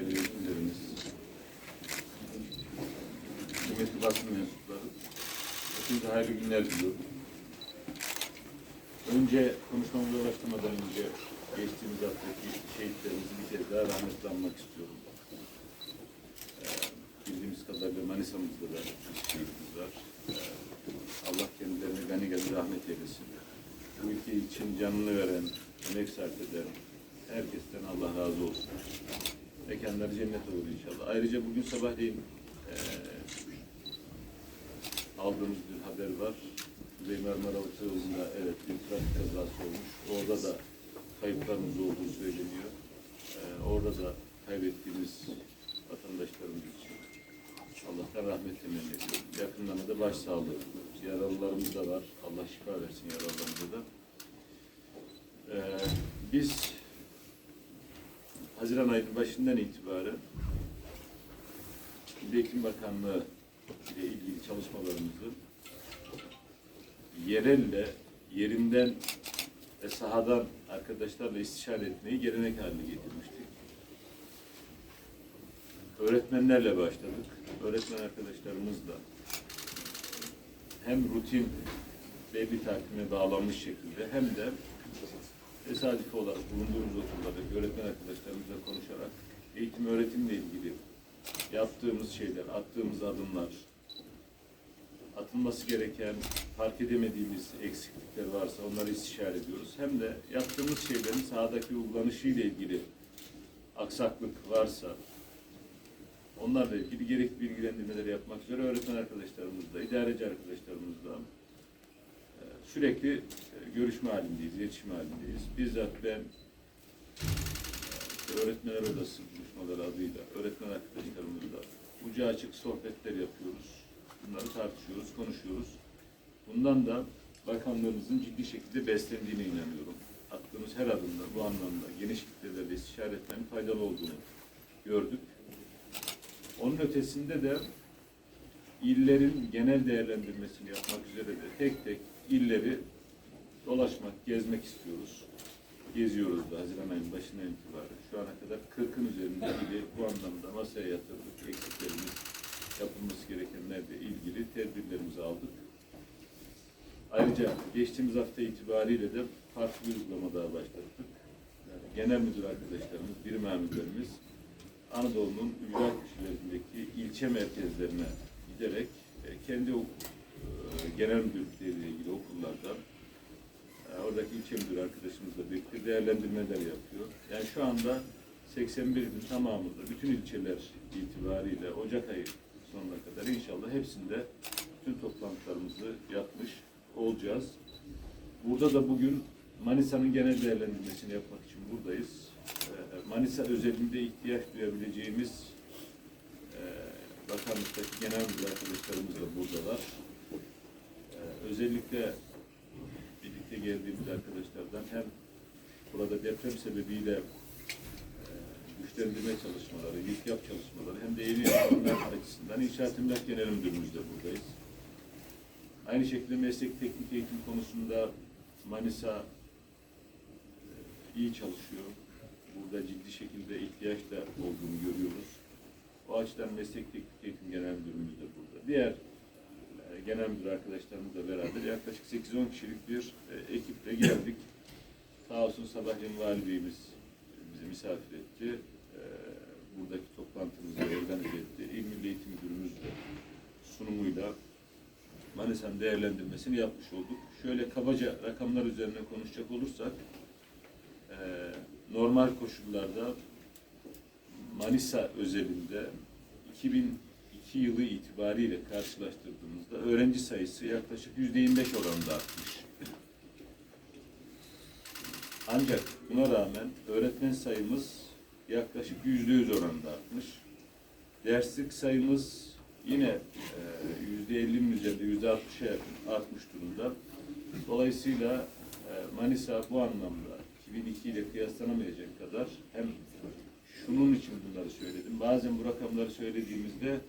hayırlı günleriniz. Kıymetli basın mensupları, hepinize hayırlı günler diliyorum. Önce konuşmamıza başlamadan önce geçtiğimiz haftaki şehitlerimizi bir kez daha rahmetle anmak istiyorum. Ee, bildiğimiz kadarıyla Manisa'mızda da çok şehitimiz var. Ee, Allah kendilerine gani gani rahmet eylesin. Bu ülke için canını veren, emek sarf eden herkesten Allah razı olsun. Mekanları cennet olur inşallah. Ayrıca bugün sabahleyin eee aldığımız bir haber var. Kuzey Marmara evet bir trafik kazası olmuş. Orada da kayıplarımız olduğu söyleniyor. Eee, orada da kaybettiğimiz vatandaşlarımız için Allah'tan rahmet temenni ediyorum. Yakınlarına da başsağlığı. Yaralılarımız da var. Allah şifa versin yaralılarımıza da. Eee, biz Haziran ayının başından itibaren Milli Eğitim Bakanlığı ile ilgili çalışmalarımızı yerelle, yerinden ve sahadan arkadaşlarla istişare etmeyi gelenek haline getirmiştik. Öğretmenlerle başladık. Öğretmen arkadaşlarımızla hem rutin belli takvime bağlanmış şekilde hem de tesadüfi olarak bulunduğumuz okullardaki öğretmen arkadaşlarımızla konuşarak eğitim öğretimle ilgili yaptığımız şeyler, attığımız adımlar, atılması gereken, fark edemediğimiz eksiklikler varsa onları istişare ediyoruz. Hem de yaptığımız şeylerin sahadaki uygulanışıyla ilgili aksaklık varsa onlarla ilgili gerekli bilgilendirmeleri yapmak üzere öğretmen arkadaşlarımızla, idareci arkadaşlarımızla sürekli e, görüşme halindeyiz, iletişim halindeyiz. Bizzat ben e, öğretmenler odası buluşmaları adıyla öğretmen arkadaşlarımızla ucu açık sohbetler yapıyoruz. Bunları tartışıyoruz, konuşuyoruz. Bundan da bakanlığımızın ciddi şekilde beslendiğine inanıyorum. Attığımız her adımda bu anlamda geniş kitlelerle istişare etmenin faydalı olduğunu gördük. Onun ötesinde de illerin genel değerlendirmesini yapmak üzere de tek tek illeri dolaşmak, gezmek istiyoruz. Geziyoruz da Haziran ayının başından itibaren. Şu ana kadar 40'ın üzerinde ili bu anlamda masaya yatırdık. Eksiklerimiz, yapılması gerekenlerle ilgili tedbirlerimizi aldık. Ayrıca geçtiğimiz hafta itibariyle de farklı bir uygulama daha başlattık. Yani genel müdür arkadaşlarımız, birim amirlerimiz Anadolu'nun ücra köşelerindeki ilçe merkezlerine giderek e, kendi genel müdürlükleriyle ilgili okullardan e, oradaki ilçe müdür arkadaşımızla birlikte değerlendirmeler yapıyor. Yani şu anda 81 bin tamamında bütün ilçeler itibariyle Ocak ayı sonuna kadar inşallah hepsinde bütün toplantılarımızı yapmış olacağız. Burada da bugün Manisa'nın genel değerlendirmesini yapmak için buradayız. Ee, Manisa özelinde ihtiyaç duyabileceğimiz e, bakanlıktaki genel müdür arkadaşlarımız da buradalar. Özellikle birlikte geldiğimiz arkadaşlardan hem burada deprem sebebiyle e, güçlendirme çalışmaları, yap çalışmaları hem de yeni yapılanlar açısından İnşaat Emlak Genel Müdürümüz de buradayız. Aynı şekilde meslek teknik eğitim konusunda Manisa e, iyi çalışıyor. Burada ciddi şekilde ihtiyaç da olduğunu görüyoruz. O açıdan meslek teknik eğitim genel müdürümüz de burada. Diğer genel müdür arkadaşlarımızla beraber yaklaşık 8-10 kişilik bir e, ekiple geldik. Sağ olsun sabahleyin vali beyimiz bizi misafir etti. E, buradaki toplantımızı organize etti. İl Milli Eğitim Müdürümüz de sunumuyla Manisa'nın değerlendirmesini yapmış olduk. Şöyle kabaca rakamlar üzerine konuşacak olursak e, normal koşullarda Manisa özelinde 2002 yılı itibariyle karşılaştırdığımızda öğrenci sayısı yaklaşık %25 oranında artmış. Ancak buna rağmen öğretmen sayımız yaklaşık %100 oranında artmış. Derslik sayımız yine e, yüzde 50'nin üzerinde yüzde 60'a yakın artmış durumda. Dolayısıyla e, Manisa bu anlamda 2002 ile kıyaslanamayacak kadar hem şunun için bunları söyledim. Bazen bu rakamları söylediğimizde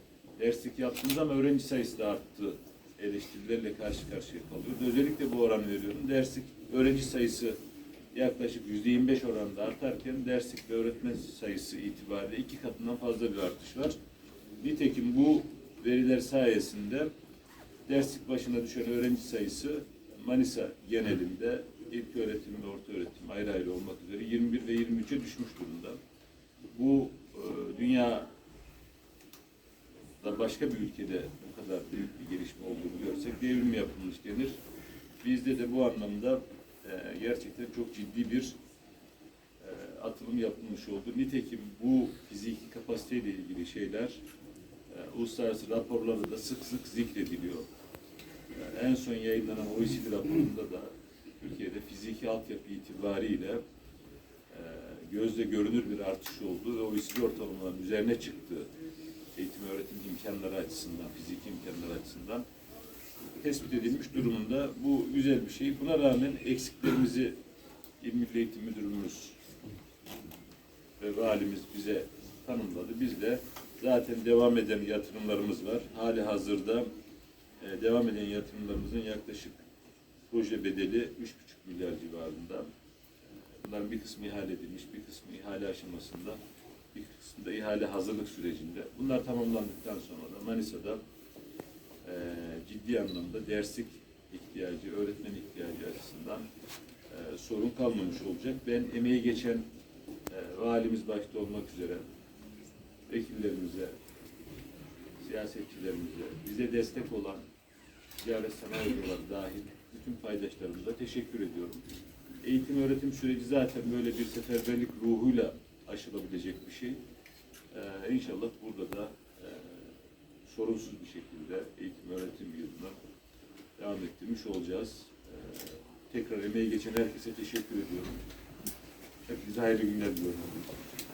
derslik yaptığımız ama öğrenci sayısı da arttı eleştirilerle karşı karşıya kalıyoruz. Özellikle bu oranı veriyorum. Derslik öğrenci sayısı yaklaşık %25 oranında artarken derslik ve öğretmen sayısı itibariyle iki katından fazla bir artış var. Nitekim bu veriler sayesinde derslik başına düşen öğrenci sayısı Manisa genelinde ilk öğretim ve orta öğretim ayrı ayrı olmak üzere 21 ve 23'e düşmüş durumda. Bu e, dünya da başka bir ülkede bu kadar büyük bir gelişme olduğunu görsek devrim yapılmış denir. Bizde de bu anlamda e, gerçekten çok ciddi bir e, atılım yapılmış oldu. Nitekim bu fiziki kapasiteyle ilgili şeyler e, uluslararası raporlarda da sık sık zikrediliyor. E, en son yayınlanan OECD raporunda da Türkiye'de fiziki altyapı itibariyle e, gözle görünür bir artış oldu ve OECD ortalamaların üzerine çıktı eğitim öğretim imkanları açısından, fiziki imkanlar açısından tespit edilmiş durumunda. Bu güzel bir şey. Buna rağmen eksiklerimizi İl Milli Eğitim Müdürümüz ve valimiz bize tanımladı. Biz de zaten devam eden yatırımlarımız var. Hali hazırda e, devam eden yatırımlarımızın yaklaşık proje bedeli 3,5 milyar civarında. Bunların bir kısmı ihale edilmiş, bir kısmı ihale aşamasında, bir kısmı da ihale hazırlık sürecinde. Bunlar tamamlandıktan sonra da Manisa'da e, ciddi anlamda derslik ihtiyacı, öğretmen ihtiyacı açısından e, sorun kalmamış olacak. Ben emeği geçen e, valimiz başta olmak üzere vekillerimize, siyasetçilerimize, bize destek olan ticaret sanayi dahil bütün paydaşlarımıza teşekkür ediyorum. Eğitim öğretim süreci zaten böyle bir seferberlik ruhuyla aşılabilecek bir şey. Ee, inşallah burada da e, sorunsuz bir şekilde eğitim öğretim yılını devam ettirmiş olacağız. Ee, tekrar emeği geçen herkese teşekkür ediyorum. Hepinize hayırlı günler diliyorum.